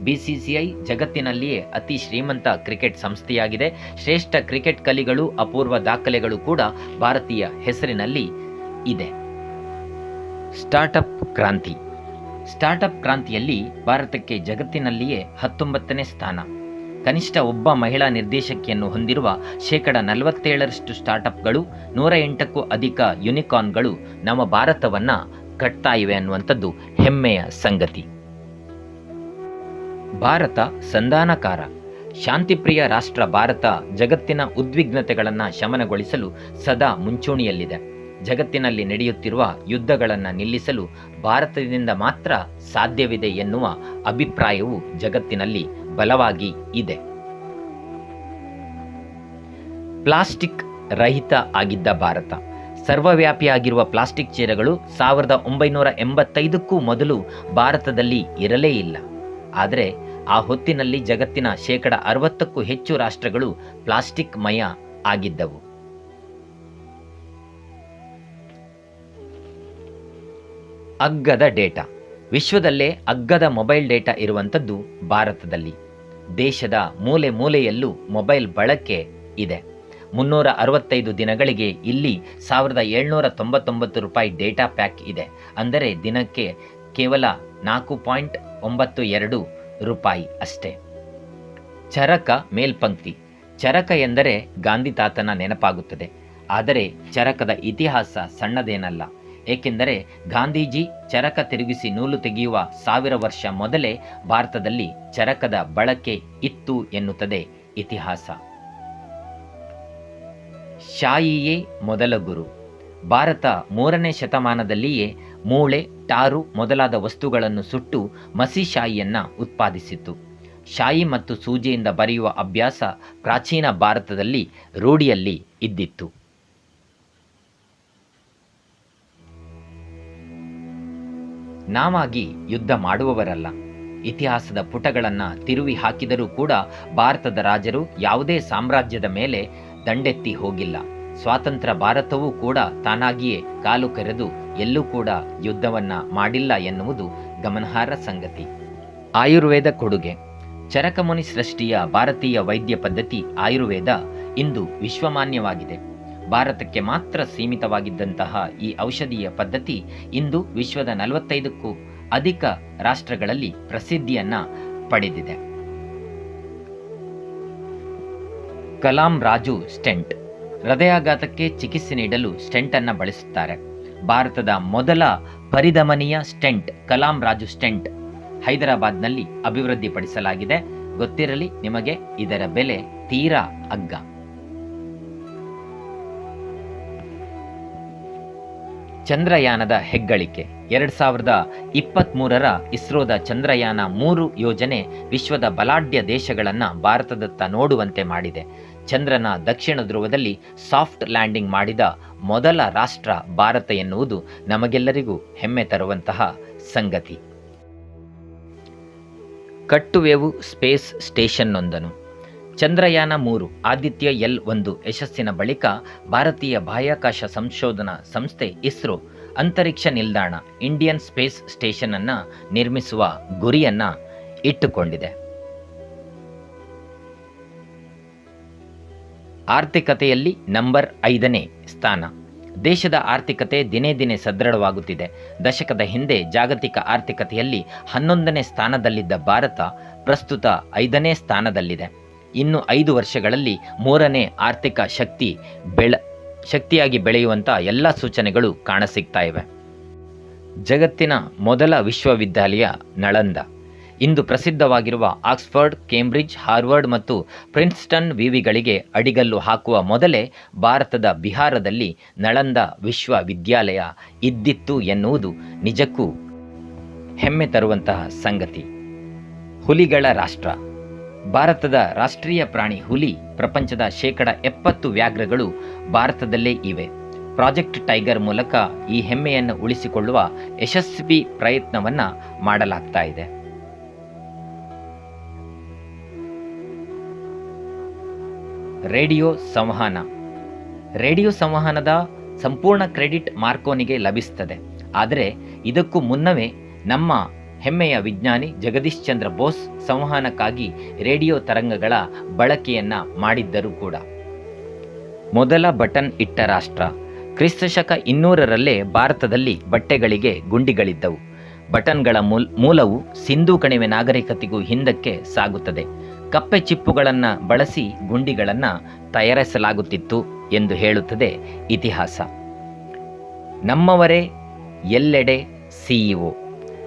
ಬಿಸಿಸಿಐ ಜಗತ್ತಿನಲ್ಲಿಯೇ ಅತಿ ಶ್ರೀಮಂತ ಕ್ರಿಕೆಟ್ ಸಂಸ್ಥೆಯಾಗಿದೆ. ಶ್ರೇಷ್ಠ ಕ್ರಿಕೆಟ್ ಕಲಿಗಳು, ಅಪೂರ್ವ ದಾಖಲೆಗಳು ಕೂಡ ಭಾರತೀಯ ಹೆಸರಿನಲ್ಲಿ ಇದೆ. ಸ್ಟಾರ್ಟಪ್ ಕ್ರಾಂತಿ. ಸ್ಟಾರ್ಟಪ್ ಕ್ರಾಂತಿಯಲ್ಲಿ ಭಾರತಕ್ಕೆ ಜಗತ್ತಿನಲ್ಲಿಯೇ ಹತ್ತೊಂಬತ್ತನೇ ಸ್ಥಾನ. ಕನಿಷ್ಠ ಒಬ್ಬ ಮಹಿಳಾ ನಿರ್ದೇಶಕಿಯನ್ನು ಹೊಂದಿರುವ ಶೇಕಡ ನಲವತ್ತೇಳರಷ್ಟು ಸ್ಟಾರ್ಟಪ್ಗಳು ನೂರ ಎಂಟಕ್ಕೂ ಅಧಿಕ ಯುನಿಕಾರ್ನ್ಗಳು ನಮ್ಮ ಭಾರತವನ್ನ ಕಟ್ತಾ ಇವೆ ಅನ್ನುವಂಥದ್ದು ಹೆಮ್ಮೆಯ ಸಂಗತಿ. ಭಾರತ ಸಂಧಾನಕಾರ. ಶಾಂತಿಪ್ರಿಯ ರಾಷ್ಟ್ರ ಭಾರತ ಜಗತ್ತಿನ ಉದ್ವಿಗ್ನತೆಗಳನ್ನು ಶಮನಗೊಳಿಸಲು ಸದಾ ಮುಂಚೂಣಿಯಲ್ಲಿದೆ. ಜಗತ್ತಿನಲ್ಲಿ ನಡೆಯುತ್ತಿರುವ ಯುದ್ಧಗಳನ್ನು ನಿಲ್ಲಿಸಲು ಭಾರತದಿಂದ ಮಾತ್ರ ಸಾಧ್ಯವಿದೆ ಎನ್ನುವ ಅಭಿಪ್ರಾಯವು ಜಗತ್ತಿನಲ್ಲಿ ಬಲವಾಗಿ ಇದೆ. ಪ್ಲಾಸ್ಟಿಕ್ ರಹಿತ ಆಗಿದ್ದ ಭಾರತ. ಸರ್ವವ್ಯಾಪಿಯಾಗಿರುವ ಪ್ಲಾಸ್ಟಿಕ್ ಚೀಲಗಳು ಸಾವಿರದ ಒಂಬೈನೂರ ಎಂಬತ್ತೈದಕ್ಕೂ ಮೊದಲು ಭಾರತದಲ್ಲಿ ಇರಲೇ ಇಲ್ಲ. ಆದರೆ ಆ ಹೊತ್ತಿನಲ್ಲಿ ಜಗತ್ತಿನ ಶೇಕಡ ಅರವತ್ತಕ್ಕೂ ಹೆಚ್ಚು ರಾಷ್ಟ್ರಗಳು ಪ್ಲಾಸ್ಟಿಕ್ ಮಯ ಆಗಿದ್ದವು. ಅಗ್ಗದ ಡೇಟಾ. ವಿಶ್ವದಲ್ಲೇ ಅಗ್ಗದ ಮೊಬೈಲ್ ಡೇಟಾ ಇರುವಂಥದ್ದು ಭಾರತದಲ್ಲಿ. ದೇಶದ ಮೂಲೆ ಮೂಲೆಯಲ್ಲೂ ಮೊಬೈಲ್ ಬಳಕೆ ಇದೆ. ಮುನ್ನೂರ ಅರವತ್ತೈದು ದಿನಗಳಿಗೆ ಇಲ್ಲಿ ಸಾವಿರದ ಏಳ್ನೂರ ತೊಂಬತ್ತೊಂಬತ್ತು ರೂಪಾಯಿ ಡೇಟಾ ಪ್ಯಾಕ್ ಇದೆ. ಅಂದರೆ ದಿನಕ್ಕೆ ಕೇವಲ ನಾಲ್ಕು ಪಾಯಿಂಟ್ ಒಂಬತ್ತು ಎರಡು ರೂಪಾಯಿ ಅಷ್ಟೇ. ಚರಕ ಮೇಲ್ಪಂಕ್ತಿ. ಚರಕ ಎಂದರೆ ಗಾಂಧಿ ತಾತನ ನೆನಪಾಗುತ್ತದೆ. ಆದರೆ ಚರಕದ ಇತಿಹಾಸ ಸಣ್ಣದೇನಲ್ಲ. ಏಕೆಂದರೆ ಗಾಂಧೀಜಿ ಚರಕ ತಿರುಗಿಸಿ ನೂಲು ತೆಗೆಯುವ ಸಾವಿರ ವರ್ಷ ಮೊದಲೇ ಭಾರತದಲ್ಲಿ ಚರಕದ ಬಳಕೆ ಇತ್ತು ಎನ್ನುತ್ತದೆ ಇತಿಹಾಸ. ಶಾಯಿಯೇ ಮೊದಲ ಗುರು. ಭಾರತ ಮೂರನೇ ಶತಮಾನದಲ್ಲಿಯೇ ಮೂಳೆ, ಟಾರು ಮೊದಲಾದ ವಸ್ತುಗಳನ್ನು ಸುಟ್ಟು ಮಸಿ ಶಾಯಿಯನ್ನು ಉತ್ಪಾದಿಸಿತು ಶಾಯಿ ಮತ್ತು ಸೂಜಿಯಿಂದ ಬರೆಯುವ ಅಭ್ಯಾಸ ಪ್ರಾಚೀನ ಭಾರತದಲ್ಲಿ ರೂಢಿಯಲ್ಲಿ ಇದ್ದಿತ್ತು. ನಾವಾಗಿ ಯುದ್ಧ ಮಾಡುವವರಲ್ಲ. ಇತಿಹಾಸದ ಪುಟಗಳನ್ನು ತಿರುವಿ ಹಾಕಿದರೂ ಕೂಡ ಭಾರತದ ರಾಜರು ಯಾವುದೇ ಸಾಮ್ರಾಜ್ಯದ ಮೇಲೆ ದಂಡೆತ್ತಿ ಹೋಗಿಲ್ಲ. ಸ್ವಾತಂತ್ರ್ಯ ಭಾರತವೂ ಕೂಡ ತಾನಾಗಿಯೇ ಕಾಲು ಕರೆದು ಎಲ್ಲೂ ಕೂಡ ಯುದ್ಧವನ್ನ ಮಾಡಿಲ್ಲ ಎನ್ನುವುದು ಗಮನಾರ್ಹ ಸಂಗತಿ. ಆಯುರ್ವೇದ ಕೊಡುಗೆ. ಚರಕಮುನಿ ಸೃಷ್ಟಿಯ ಭಾರತೀಯ ವೈದ್ಯ ಪದ್ಧತಿ ಆಯುರ್ವೇದ ಇಂದು ವಿಶ್ವಮಾನ್ಯವಾಗಿದೆ. ಭಾರತಕ್ಕೆ ಮಾತ್ರ ಸೀಮಿತವಾಗಿದ್ದಂತಹ ಈ ಔಷಧೀಯ ಪದ್ಧತಿ ಇಂದು ವಿಶ್ವದ ನಲವತ್ತೈದಕ್ಕೂ ಅಧಿಕ ರಾಷ್ಟ್ರಗಳಲ್ಲಿ ಪ್ರಸಿದ್ಧಿಯನ್ನ ಪಡೆದಿದೆ. ಕಲಾಂ ರಾಜು ಸ್ಟೆಂಟ್. ಹೃದಯಾಘಾತಕ್ಕೆ ಚಿಕಿತ್ಸೆ ನೀಡಲು ಸ್ಟೆಂಟ್ ಅನ್ನ ಬಳಸುತ್ತಾರೆ. ಭಾರತದ ಮೊದಲ ಪರಿಧಮನಿಯ ಸ್ಟೆಂಟ್ ಕಲಾಂ ರಾಜು ಸ್ಟೆಂಟ್ ಹೈದರಾಬಾದ್ನಲ್ಲಿ ಅಭಿವೃದ್ಧಿಪಡಿಸಲಾಗಿದೆ. ಗೊತ್ತಿರಲಿ ನಿಮಗೆ ಇದರ ಬೆಲೆ ತೀರಾ ಅಗ್ಗ. ಚಂದ್ರಯಾನದ ಹೆಗ್ಗಳಿಕೆ. ಎರಡ್ ಸಾವಿರದ ಇಪ್ಪತ್ತ್ಮೂರರ ಇಸ್ರೋದ ಚಂದ್ರಯಾನ ಮೂರು ಯೋಜನೆ ವಿಶ್ವದ ಬಲಾಢ್ಯ ದೇಶಗಳನ್ನು ಭಾರತದತ್ತ ನೋಡುವಂತೆ ಮಾಡಿದೆ. ಚಂದ್ರನ ದಕ್ಷಿಣ ಧ್ರುವದಲ್ಲಿ ಸಾಫ್ಟ್ ಲ್ಯಾಂಡಿಂಗ್ ಮಾಡಿದ ಮೊದಲ ರಾಷ್ಟ್ರ ಭಾರತ ಎನ್ನುವುದು ನಮಗೆಲ್ಲರಿಗೂ ಹೆಮ್ಮೆ ತರುವಂತಹ ಸಂಗತಿ. ಕಟ್ಟುವೆವು ಸ್ಪೇಸ್ ಸ್ಟೇಷನ್ನೊಂದನು. ಚಂದ್ರಯಾನ ಮೂರು, ಆದಿತ್ಯ ಎಲ್ ಒಂದು ಯಶಸ್ಸಿನ ಬಳಿಕ ಭಾರತೀಯ ಬಾಹ್ಯಾಕಾಶ ಸಂಶೋಧನಾ ಸಂಸ್ಥೆ ಇಸ್ರೋ ಅಂತರಿಕ್ಷ ನಿಲ್ದಾಣ ಇಂಡಿಯನ್ ಸ್ಪೇಸ್ ಸ್ಟೇಷನ್ ಅನ್ನ ನಿರ್ಮಿಸುವ ಗುರಿಯನ್ನ ಇಟ್ಟುಕೊಂಡಿದೆ. ಆರ್ಥಿಕತೆಯಲ್ಲಿ ನಂಬರ್ ಐದನೇ ಸ್ಥಾನ. ದೇಶದ ಆರ್ಥಿಕತೆ ದಿನೇ ದಿನೇ ಸದೃಢವಾಗುತ್ತಿದೆ. ದಶಕದ ಹಿಂದೆ ಜಾಗತಿಕ ಆರ್ಥಿಕತೆಯಲ್ಲಿ ಹನ್ನೊಂದನೇ ಸ್ಥಾನದಲ್ಲಿದ್ದ ಭಾರತ ಪ್ರಸ್ತುತ ಐದನೇ ಸ್ಥಾನದಲ್ಲಿದೆ. ಇನ್ನು ಐದು ವರ್ಷಗಳಲ್ಲಿ ಮೂರನೇ ಆರ್ಥಿಕ ಶಕ್ತಿ ಬೆಳ, ಶಕ್ತಿಯಾಗಿ ಬೆಳೆಯುವಂಥ ಎಲ್ಲ ಸೂಚನೆಗಳು ಕಾಣಸಿಗ್ತಾ ಇವೆ ಜಗತ್ತಿನ ಮೊದಲ ವಿಶ್ವವಿದ್ಯಾಲಯ ನಳಂದ. ಇಂದು ಪ್ರಸಿದ್ಧವಾಗಿರುವ ಆಕ್ಸ್ಫರ್ಡ್, ಕೇಂಬ್ರಿಡ್ಜ್, ಹಾರ್ವರ್ಡ್ ಮತ್ತು ಪ್ರಿನ್ಸ್ಟನ್ ವಿವಿಗಳಿಗೆ ಅಡಿಗಲ್ಲು ಹಾಕುವ ಮೊದಲೇ ಭಾರತದ ಬಿಹಾರದಲ್ಲಿ ನಳಂದ ವಿಶ್ವವಿದ್ಯಾಲಯ ಇದ್ದಿತ್ತು ಎನ್ನುವುದು ನಿಜಕ್ಕೂ ಹೆಮ್ಮೆ ತರುವಂತಹ ಸಂಗತಿ. ಹುಲಿಗಳ ರಾಷ್ಟ್ರ. ಭಾರತದ ರಾಷ್ಟ್ರೀಯ ಪ್ರಾಣಿ ಹುಲಿ ಪ್ರಪಂಚದ ಶೇಕಡ ಎಪ್ಪತ್ತು ವ್ಯಾಘ್ರಗಳು ಭಾರತದಲ್ಲೇ ಇವೆ. ಪ್ರಾಜೆಕ್ಟ್ ಟೈಗರ್ ಮೂಲಕ ಈ ಹೆಮ್ಮೆಯನ್ನು ಉಳಿಸಿಕೊಳ್ಳುವ ಯಶಸ್ವಿ ಪ್ರಯತ್ನವನ್ನ ಮಾಡಲಾಗ್ತಾ ಇದೆ. ರೇಡಿಯೋ ಸಂವಹನ. ರೇಡಿಯೋ ಸಂವಹನದ ಸಂಪೂರ್ಣ ಕ್ರೆಡಿಟ್ ಮಾರ್ಕೋನಿಗೆ ಲಭಿಸುತ್ತದೆ ಆದರೆ ಇದಕ್ಕೂ ಮುನ್ನವೇ ನಮ್ಮ ಹೆಮ್ಮೆಯ ವಿಜ್ಞಾನಿ ಜಗದೀಶ್ ಚಂದ್ರ ಬೋಸ್ ಸಂವಹನಕ್ಕಾಗಿ ರೇಡಿಯೋ ತರಂಗಗಳ ಬಳಕೆಯನ್ನ ಮಾಡಿದ್ದರು ಕೂಡ. ಮೊದಲ ಬಟನ್ ಇಟ್ಟ ರಾಷ್ಟ್ರ. ಕ್ರಿಸ್ತಶಕ ಇನ್ನೂರರಲ್ಲೇ ಭಾರತದಲ್ಲಿ ಬಟ್ಟೆಗಳಿಗೆ ಗುಂಡಿಗಳಿದ್ದವು. ಬಟನ್ಗಳ ಮೂಲ್, ಮೂಲವು ಸಿಂಧೂ ಕಣಿವೆ ನಾಗರಿಕತೆಗೂ ಹಿಂದಕ್ಕೆ ಸಾಗುತ್ತದೆ. ಕಪ್ಪೆ ಚಿಪ್ಪುಗಳನ್ನು ಬಳಸಿ ಗುಂಡಿಗಳನ್ನು ತಯಾರಿಸಲಾಗುತ್ತಿತ್ತು ಎಂದು ಹೇಳುತ್ತದೆ ಇತಿಹಾಸ. ನಮ್ಮವರೇ ಎಲ್ಲೆಡೆ ಸಿಇಒ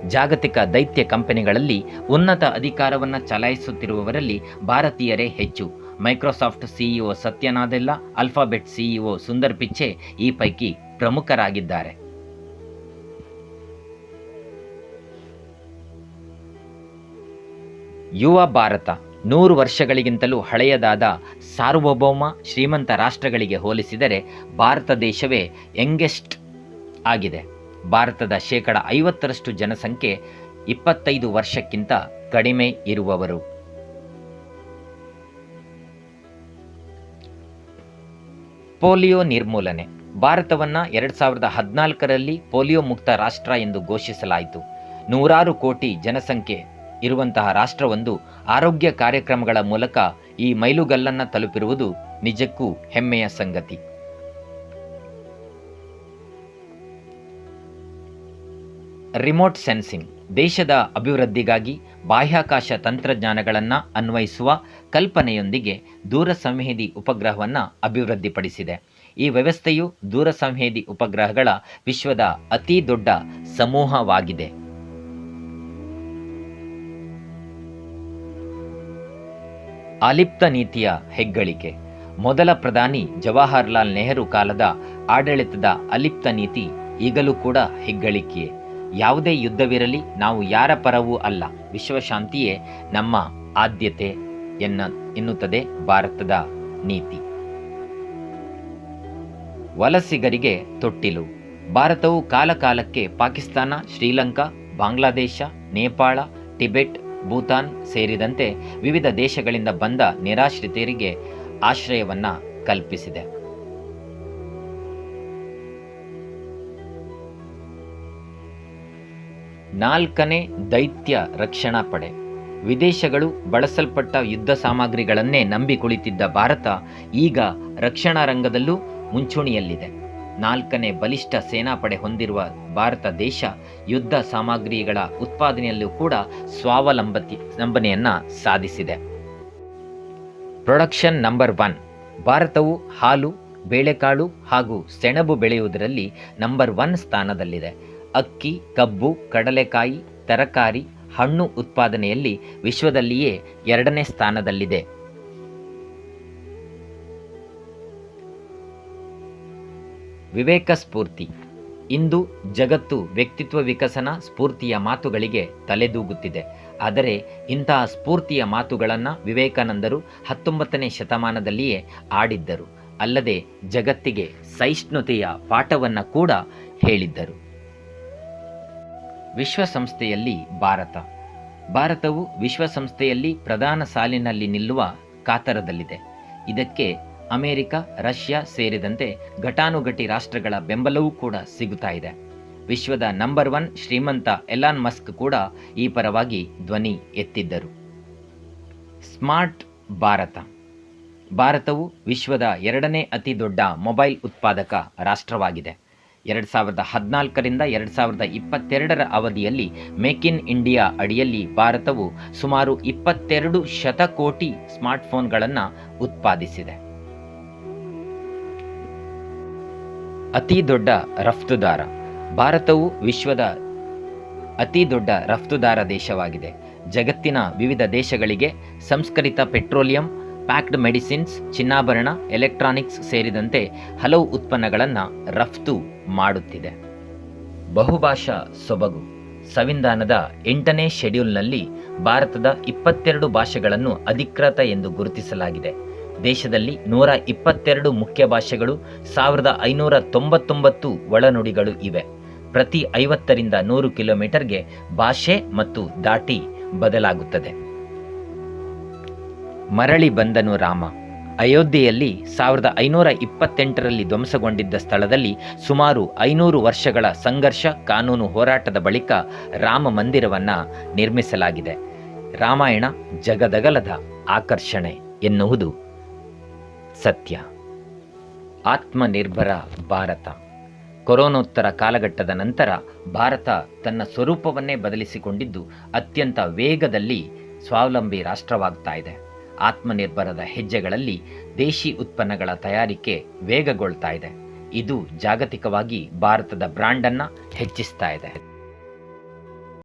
ಜಾಗತಿಕ ದೈತ್ಯ ಕಂಪನಿಗಳಲ್ಲಿ ಉನ್ನತ ಅಧಿಕಾರವನ್ನು ಚಲಾಯಿಸುತ್ತಿರುವವರಲ್ಲಿ ಭಾರತೀಯರೇ ಹೆಚ್ಚು. Microsoft CEO Satya Nadella, alphabet CEO Sundar Pichai ಈ ಪೈಕಿ ಪ್ರಮುಖರಾಗಿದ್ದಾರೆ. ಯುವ ಭಾರತ ನೂರು ವರ್ಷಗಳಿಗಿಂತಲೂ ಹಳೆಯದಾದ ಸಾರ್ವಭೌಮ ಶ್ರೀಮಂತ ರಾಷ್ಟ್ರಗಳಿಗೆ ಹೋಲಿಸಿದರೆ ಭಾರತ ದೇಶವೇ ಯಂಗೆಸ್ಟ್ ಆಗಿದೆ. ಭಾರತದ ಶೇಕಡ ಐವತ್ತರಷ್ಟು ಜನಸಂಖ್ಯೆ ಇಪ್ಪತ್ತೈದು ವರ್ಷಕ್ಕಿಂತ ಕಡಿಮೆ ಇರುವವರು. ಪೋಲಿಯೋ ನಿರ್ಮೂಲನೆ. ಭಾರತವನ್ನ ಎರಡು ಸಾವಿರದ ಹದಿನಾಲ್ಕರಲ್ಲಿ ಪೋಲಿಯೋ ಮುಕ್ತ ರಾಷ್ಟ್ರ ಎಂದು ಘೋಷಿಸಲಾಯಿತು. ನೂರಾರು ಕೋಟಿ ಜನಸಂಖ್ಯೆ ಇರುವಂತಹ ರಾಷ್ಟ್ರವೊಂದು ಆರೋಗ್ಯ ಕಾರ್ಯಕ್ರಮಗಳ ಮೂಲಕ ಈ ಮೈಲುಗಲ್ಲನ್ನು ತಲುಪಿರುವುದು ನಿಜಕ್ಕೂ ಹೆಮ್ಮೆಯ ಸಂಗತಿ. ರಿಮೋಟ್ ಸೆನ್ಸಿಂಗ್, ದೇಶದ ಅಭಿವೃದ್ಧಿಗಾಗಿ ಬಾಹ್ಯಾಕಾಶ ತಂತ್ರಜ್ಞಾನಗಳನ್ನು ಅನ್ವಯಿಸುವ ಕಲ್ಪನೆಯೊಂದಿಗೆ ದೂರ ಸಂವೇದಿ ಉಪಗ್ರಹವನ್ನು ಅಭಿವೃದ್ಧಿಪಡಿಸಿದೆ. ಈ ವ್ಯವಸ್ಥೆಯು ದೂರ ಸಂವೇದಿ ಉಪಗ್ರಹಗಳ ವಿಶ್ವದ ಅತಿ ದೊಡ್ಡ ಸಮೂಹವಾಗಿದೆ. ಅಲಿಪ್ತ ನೀತಿಯ ಹೆಗ್ಗಳಿಕೆ. ಮೊದಲ ಪ್ರಧಾನಿ ಜವಾಹರ್ಲಾಲ್ ನೆಹರು ಕಾಲದ ಆಡಳಿತದ ಅಲಿಪ್ತ ನೀತಿ ಈಗಲೂ ಕೂಡ ಹೆಗ್ಗಳಿಕೆಯೇ. ಯಾವುದೇ ಯುದ್ಧವಿರಲಿ, ನಾವು ಯಾರ ಪರವೂ ಅಲ್ಲ. ವಿಶ್ವಶಾಂತಿಯೇ ನಮ್ಮ ಆದ್ಯತೆ ಎನ್ನ, ಎನ್ನುತ್ತದೆ ಭಾರತದ ನೀತಿ. ವಲಸಿಗರಿಗೆ ತೊಟ್ಟಿಲು. ಭಾರತವು ಕಾಲಕಾಲಕ್ಕೆ ಪಾಕಿಸ್ತಾನ, ಶ್ರೀಲಂಕಾ, ಬಾಂಗ್ಲಾದೇಶ, ನೇಪಾಳ, ಟಿಬೆಟ್, ಭೂತಾನ್ ಸೇರಿದಂತೆ ವಿವಿಧ ದೇಶಗಳಿಂದ ಬಂದ ನಿರಾಶ್ರಿತರಿಗೆ ಆಶ್ರಯವನ್ನು ಕಲ್ಪಿಸಿದೆ. ನಾಲ್ಕನೇ ದೈತ್ಯ ರಕ್ಷಣಾ ಪಡೆ. ವಿದೇಶಗಳು ಬಳಸಲ್ಪಟ್ಟ ಯುದ್ಧ ಸಾಮಗ್ರಿಗಳನ್ನೇ ನಂಬಿ ಕುಳಿತಿದ್ದ ಭಾರತ ಈಗ ರಕ್ಷಣಾ ರಂಗದಲ್ಲೂ ಮುಂಚೂಣಿಯಲ್ಲಿದೆ. ನಾಲ್ಕನೇ ಬಲಿಷ್ಠ ಸೇನಾಪಡೆ ಹೊಂದಿರುವ ಭಾರತ ದೇಶ ಯುದ್ಧ ಸಾಮಗ್ರಿಗಳ ಉತ್ಪಾದನೆಯಲ್ಲೂ ಕೂಡ ಸ್ವಾವಲಂಬತಿ ನಂಬನೆಯನ್ನ ಸಾಧಿಸಿದೆ. Production number one. ಭಾರತವು ಹಾಲು, ಬೇಳೆಕಾಳು ಹಾಗೂ ಸೆಣಬು ಬೆಳೆಯುವುದರಲ್ಲಿ ನಂಬರ್ ಒನ್ ಸ್ಥಾನದಲ್ಲಿದೆ. ಅಕ್ಕಿ, ಕಬ್ಬು, ಕಡಲೆಕಾಯಿ, ತರಕಾರಿ, ಹಣ್ಣು ಉತ್ಪಾದನೆಯಲ್ಲಿ ವಿಶ್ವದಲ್ಲಿಯೇ ಎರಡನೇ ಸ್ಥಾನದಲ್ಲಿದೆ. ವಿವೇಕ ಸ್ಫೂರ್ತಿ. ಇಂದು ಜಗತ್ತು ವ್ಯಕ್ತಿತ್ವ ವಿಕಸನ ಸ್ಫೂರ್ತಿಯ ಮಾತುಗಳಿಗೆ ತಲೆದೂಗುತ್ತಿದೆ. ಆದರೆ ಇಂತಹ ಸ್ಫೂರ್ತಿಯ ಮಾತುಗಳನ್ನು ವಿವೇಕಾನಂದರು ಹತ್ತೊಂಬತ್ತನೇ ಶತಮಾನದಲ್ಲಿಯೇ ಆಡಿದ್ದರು. ಅಲ್ಲದೆ ಜಗತ್ತಿಗೆ ಸಹಿಷ್ಣುತೆಯ ಪಾಠವನ್ನು ಕೂಡ ಹೇಳಿದ್ದರು. ವಿಶ್ವಸಂಸ್ಥೆಯಲ್ಲಿ ಭಾರತ. ಭಾರತವು ವಿಶ್ವಸಂಸ್ಥೆಯಲ್ಲಿ ಪ್ರಧಾನ ಸಾಲಿನಲ್ಲಿ ನಿಲ್ಲುವ ಕಾತರದಲ್ಲಿದೆ. ಇದಕ್ಕೆ ಅಮೆರಿಕ, ರಷ್ಯಾ ಸೇರಿದಂತೆ ಘಟಾನುಘಟಿ ರಾಷ್ಟ್ರಗಳ ಬೆಂಬಲವೂ ಕೂಡ ಸಿಗುತ್ತಾ ಇದೆ. ವಿಶ್ವದ ನಂಬರ್ ಒನ್ ಶ್ರೀಮಂತ ಎಲಾನ್ ಮಸ್ಕ್ ಕೂಡ ಈ ಪರವಾಗಿ ಧ್ವನಿ ಎತ್ತಿದ್ದರು. ಸ್ಮಾರ್ಟ್ ಭಾರತ. ಭಾರತವು ವಿಶ್ವದ ಎರಡನೇ ಅತಿ ದೊಡ್ಡ ಮೊಬೈಲ್ ಉತ್ಪಾದಕ ರಾಷ್ಟ್ರವಾಗಿದೆ. ಎರಡು ಸಾವಿರದ ಹದಿನಾಲ್ಕರಿಂದ ಎರಡು ಸಾವಿರದ ಇಪ್ಪತ್ತೆರಡರ ಅವಧಿಯಲ್ಲಿ ಮೇಕ್ ಇನ್ ಇಂಡಿಯಾ ಅಡಿಯಲ್ಲಿ ಭಾರತವು ಸುಮಾರು ಇಪ್ಪತ್ತೆರಡು ಶತಕೋಟಿ ಸ್ಮಾರ್ಟ್ಫೋನ್ಗಳನ್ನು ಉತ್ಪಾದಿಸಿದೆ. ಅತಿ ದೊಡ್ಡ ರಫ್ತುದಾರ. ಭಾರತವು ವಿಶ್ವದ ಅತಿ ದೊಡ್ಡ ರಫ್ತುದಾರ ದೇಶವಾಗಿದೆ. ಜಗತ್ತಿನ ವಿವಿಧ ದೇಶಗಳಿಗೆ ಸಂಸ್ಕರಿತ ಪೆಟ್ರೋಲಿಯಂ ಪ್ಯಾಕ್ಡ್ ಮೆಡಿಸಿನ್ಸ್, ಚಿನ್ನಾಭರಣ, ಎಲೆಕ್ಟ್ರಾನಿಕ್ಸ್ ಸೇರಿದಂತೆ ಹಲವು ಉತ್ಪನ್ನಗಳನ್ನು ರಫ್ತು ಮಾಡುತ್ತಿದೆ. ಬಹುಭಾಷಾ ಸೊಬಗು. ಸಂವಿಧಾನದ ಎಂಟನೇ ಶೆಡ್ಯೂಲ್ನಲ್ಲಿ ಭಾರತದ ಇಪ್ಪತ್ತೆರಡು ಭಾಷೆಗಳನ್ನು ಅಧಿಕೃತ ಎಂದು ಗುರುತಿಸಲಾಗಿದೆ. ದೇಶದಲ್ಲಿ ನೂರ ಇಪ್ಪತ್ತೆರಡು ಮುಖ್ಯ ಭಾಷೆಗಳು, ಸಾವಿರದ ಐನೂರ ತೊಂಬತ್ತೊಂಬತ್ತು ಒಳನುಡಿಗಳು ಇವೆ. ಪ್ರತಿ ಐವತ್ತರಿಂದ ನೂರು ಕಿಲೋಮೀಟರ್ಗೆ ಭಾಷೆ ಮತ್ತು ದಾಟಿ ಬದಲಾಗುತ್ತದೆ. ಮರಳಿ ಬಂದನು ರಾಮ. ಅಯೋಧ್ಯೆಯಲ್ಲಿ ಸಾವಿರದ ಐನೂರ ಇಪ್ಪತ್ತೆಂಟರಲ್ಲಿ ಧ್ವಂಸಗೊಂಡಿದ್ದ ಸ್ಥಳದಲ್ಲಿ ಸುಮಾರು ಐನೂರು ವರ್ಷಗಳ ಸಂಘರ್ಷ, ಕಾನೂನು ಹೋರಾಟದ ಬಳಿಕ ರಾಮ ಮಂದಿರವನ್ನು ನಿರ್ಮಿಸಲಾಗಿದೆ. ರಾಮಾಯಣ ಜಗದಗಲದ ಆಕರ್ಷಣೆ ಎನ್ನುವುದು ಸತ್ಯ. ಆತ್ಮನಿರ್ಭರ ಭಾರತ. ಕೊರೋನೋತ್ತರ ಕಾಲಘಟ್ಟದ ನಂತರ ಭಾರತ ತನ್ನ ಸ್ವರೂಪವನ್ನೇ ಬದಲಿಸಿಕೊಂಡಿದ್ದು ಅತ್ಯಂತ ವೇಗದಲ್ಲಿ ಸ್ವಾವಲಂಬಿ ರಾಷ್ಟ್ರವಾಗ್ತಾ ಇದೆ. ಆತ್ಮನಿರ್ಭರದ ಹೆಜ್ಜೆಗಳಲ್ಲಿ ದೇಶಿ ಉತ್ಪನ್ನಗಳ ತಯಾರಿಕೆ ವೇಗಗೊಳ್ತಾ ಇದೆ. ಇದು ಜಾಗತಿಕವಾಗಿ ಭಾರತದ ಬ್ರಾಂಡನ್ನು ಹೆಚ್ಚಿಸ್ತಾ ಇದೆ.